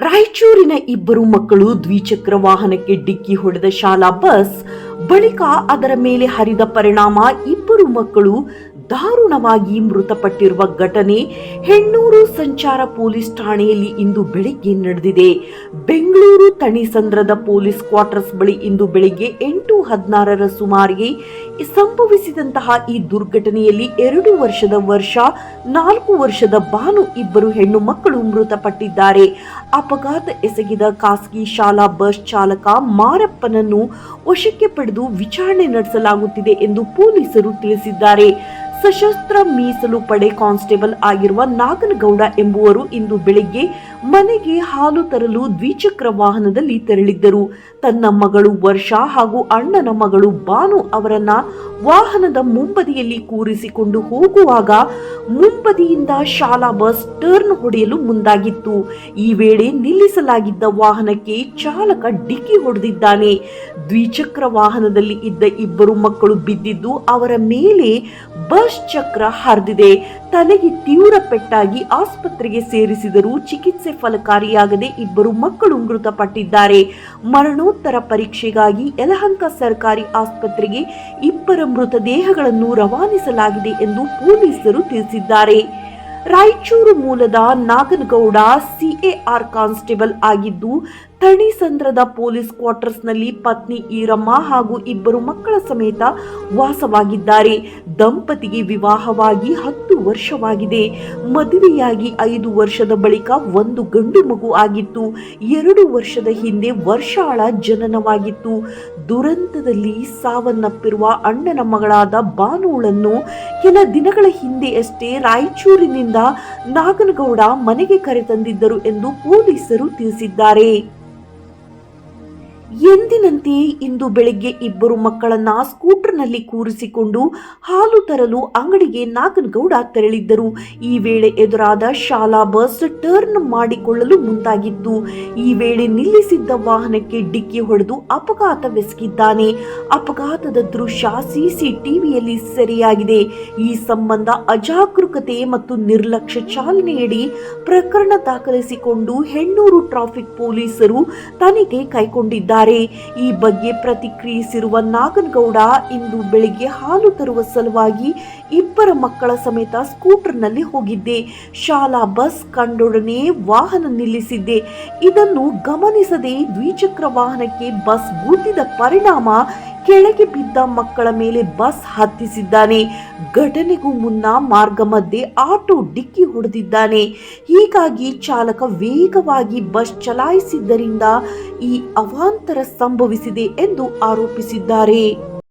ರಾಯಚೂರಿನ ಇಬ್ಬರು ಮಕ್ಕಳು ದ್ವಿಚಕ್ರ ವಾಹನಕ್ಕೆ ಡಿಕ್ಕಿ ಹೊಡೆದ ಶಾಲಾ ಬಸ್ ಬಳಿಕ ಅದರ ಮೇಲೆ ಹರಿದ ಪರಿಣಾಮ ಇಬ್ಬರು ಮಕ್ಕಳು ದಾರುಣವಾಗಿ ಮೃತಪಟ್ಟಿರುವ ಘಟನೆ ಹೆಣ್ಣೂರು ಸಂಚಾರ ಪೊಲೀಸ್ ಠಾಣೆಯಲ್ಲಿ ಇಂದು ಬೆಳಿಗ್ಗೆ ನಡೆದಿದೆ. ಬೆಂಗಳೂರು ತಣಿಸಂದ್ರದ ಪೊಲೀಸ್ ಕ್ವಾರ್ಟರ್ಸ್ ಬಳಿ ಇಂದು ಬೆಳಿಗ್ಗೆ ಎಂಟು ಹದಿನಾರರ ಸುಮಾರಿಗೆ ಸಂಭವಿಸಿದಂತಹ ಈ ದುರ್ಘಟನೆಯಲ್ಲಿ ಎರಡು ವರ್ಷದ ವರ್ಷ, ನಾಲ್ಕು ವರ್ಷದ ಬಾನು ಇಬ್ಬರು ಹೆಣ್ಣು ಮಕ್ಕಳು ಮೃತಪಟ್ಟಿದ್ದಾರೆ. ಅಪಘಾತ ಎಸಗಿದ ಖಾಸಗಿ ಶಾಲಾ ಬಸ್ ಚಾಲಕ ಮಾರಪ್ಪನನ್ನು ವಶಕ್ಕೆ ಪಡೆದು ವಿಚಾರಣೆ ನಡೆಸಲಾಗುತ್ತಿದೆ ಎಂದು ಪೊಲೀಸರು ತಿಳಿಸಿದ್ದಾರೆ. ಸಶಸ್ತ್ರ ಮೀಸಲು ಪಡೆ ಕಾನ್ಸ್ಟೇಬಲ್ ಆಗಿರುವ ನಾಗನಗೌಡ ಎಂಬುವರು ಇಂದು ಬೆಳಿಗ್ಗೆ ಮನೆಗೆ ಹಾಲು ತರಲು ದ್ವಿಚಕ್ರ ವಾಹನದಲ್ಲಿ ತೆರಳಿದ್ದರು. ತನ್ನ ಮಗಳು ವರ್ಷ ಹಾಗೂ ಅಣ್ಣನ ಮಗಳು ಬಾನು ಅವರನ್ನ ವಾಹನದ ಮುಂಬದಿಯಲ್ಲಿ ಕೂರಿಸಿಕೊಂಡು ಹೋಗುವಾಗ ಮುಂಬದಿಯಿಂದ ಶಾಲಾ ಬಸ್ ಟರ್ನ್ ಹೊಡೆಯಲು ಮುಂದಾಗಿತ್ತು. ಈ ವೇಳೆ ನಿಲ್ಲಿಸಲಾಗಿದ್ದ ವಾಹನಕ್ಕೆ ಚಾಲಕ ಡಿಕ್ಕಿ ಹೊಡೆದಿದ್ದಾನೆ. ದ್ವಿಚಕ್ರ ವಾಹನದಲ್ಲಿ ಇದ್ದ ಇಬ್ಬರು ಮಕ್ಕಳು ಬಿದ್ದಿದ್ದು ಅವರ ಮೇಲೆ ಬಸ್ ಚಕ್ರ ಹರಿದಿದೆ. ತಲೆಗೆ ತೀವ್ರ ಪೆಟ್ಟಾಗಿ ಆಸ್ಪತ್ರೆಗೆ ಸೇರಿಸಿದರೂ ಚಿಕಿತ್ಸೆ ಫಲಕಾರಿಯಾಗದೆ ಇಬ್ಬರು ಮಕ್ಕಳು ಮೃತಪಟ್ಟಿದ್ದಾರೆ. ಮರಣೋತ್ತರ ಪರೀಕ್ಷೆಗಾಗಿ ಯಲಹಂಕ ಸರ್ಕಾರಿ ಆಸ್ಪತ್ರೆಗೆ ಇಬ್ಬರ ಮೃತದೇಹಗಳನ್ನು ರವಾನಿಸಲಾಗಿದೆ ಎಂದು ಪೊಲೀಸರು ತಿಳಿಸಿದ್ದಾರೆ. ರಾಯಚೂರು ಮೂಲದ ನಾಗನಗೌಡ ಸಿಎಆರ್ ಕಾನ್ಸ್ಟೇಬಲ್ ಆಗಿದ್ದು ತಣಿಸಂದ್ರದ ಪೊಲೀಸ್ ಕ್ವಾರ್ಟರ್ಸ್ನಲ್ಲಿ ಪತ್ನಿ ಈರಮ್ಮ ಹಾಗೂ ಇಬ್ಬರು ಮಕ್ಕಳ ಸಮೇತ ವಾಸವಾಗಿದ್ದಾರೆ. ದಂಪತಿಗೆ ವಿವಾಹವಾಗಿ ಹತ್ತು ವರ್ಷವಾಗಿದೆ. ಮದುವೆಯಾಗಿ ಐದು ವರ್ಷದ ಬಳಿಕ ಒಂದು ಗಂಡು ಮಗು ಆಗಿತ್ತು. ಎರಡು ವರ್ಷದ ಹಿಂದೆ ವರ್ಷಾಳ ಜನನವಾಗಿತ್ತು. ದುರಂತದಲ್ಲಿ ಸಾವನ್ನಪ್ಪಿರುವ ಅಣ್ಣನ ಮಗಳಾದ ಬಾನುಳನ್ನು ಕೆಲ ದಿನಗಳ ಹಿಂದೆಯಷ್ಟೇ ರಾಯಚೂರಿನಿಂದ ನಾಗನಗೌಡ ಮನೆಗೆ ಕರೆತಂದಿದ್ದರು ಎಂದು ಪೊಲೀಸರು ತಿಳಿಸಿದ್ದಾರೆ. ಎಂದಿನಂತೆ ಇಂದು ಬೆಳಗ್ಗೆ ಇಬ್ಬರು ಮಕ್ಕಳನ್ನ ಸ್ಕೂಟರ್ನಲ್ಲಿ ಕೂರಿಸಿಕೊಂಡು ಹಾಲು ತರಲು ಅಂಗಡಿಗೆ ನಾಗನಗೌಡ ತೆರಳಿದ್ದರು. ಈ ವೇಳೆ ಎದುರಾದ ಶಾಲಾ ಬಸ್ ಟರ್ನ್ ಮಾಡಿಕೊಳ್ಳಲು ಮುಂದಾಗಿತ್ತು. ಈ ವೇಳೆ ನಿಲ್ಲಿಸಿದ್ದ ವಾಹನಕ್ಕೆ ಡಿಕ್ಕಿ ಹೊಡೆದು ಅಪಘಾತವೆಸಗಿದ್ದಾನೆ. ಅಪಘಾತದ ದೃಶ್ಯ ಸಿಸಿಟಿವಿಯಲ್ಲಿ ಸೆರೆಯಾಗಿದೆ. ಈ ಸಂಬಂಧ ಅಜಾಗರೂಕತೆ ಮತ್ತು ನಿರ್ಲಕ್ಷ್ಯ ಚಾಲನೆಯಡಿ ಪ್ರಕರಣ ದಾಖಲಿಸಿಕೊಂಡು ಹೆಣ್ಣೂರು ಟ್ರಾಫಿಕ್ ಪೊಲೀಸರು ತನಿಖೆ ಕೈಗೊಂಡಿದ್ದಾರೆ. ಈ ಬಗ್ಗೆ ಪ್ರತಿಕ್ರಿಯಿಸಿರುವ ನಾಗನಗೌಡ ಇಂದು ಬೆಳಿಗ್ಗೆ ಹಾಲು ತರುವ ಸಲುವಾಗಿ ಇಬ್ಬರ ಮಕ್ಕಳ ಸಮೇತ ಸ್ಕೂಟರ್ನಲ್ಲಿ ಹೋಗಿದ್ದೆ. ಶಾಲಾ ಬಸ್ ಕಂಡೊಡನೆ ವಾಹನ ನಿಲ್ಲಿಸಿದ್ದೆ. ಇದನ್ನು ಗಮನಿಸದೆ ದ್ವಿಚಕ್ರ ವಾಹನಕ್ಕೆ ಬಸ್ ಗುದ್ದಿದ ಪರಿಣಾಮ ಕೆಳಗೆ ಬಿದ್ದ ಮಕ್ಕಳ ಮೇಲೆ ಬಸ್ ಹತ್ತಿಸಿದ್ದಾನೆ. ಘಟನೆಗೂ ಮುನ್ನ ಮಾರ್ಗ ಮಧ್ಯೆ ಆಟೋ ಡಿಕ್ಕಿ ಹೊಡೆದಿದ್ದಾನೆ. ಹೀಗಾಗಿ ಚಾಲಕ ವೇಗವಾಗಿ ಬಸ್ ಚಲಾಯಿಸಿದ್ದರಿಂದ ಈ ಅವಾಂತರ ಸಂಭವಿಸಿದೆ ಎಂದು ಆರೋಪಿಸಿದ್ದಾರೆ.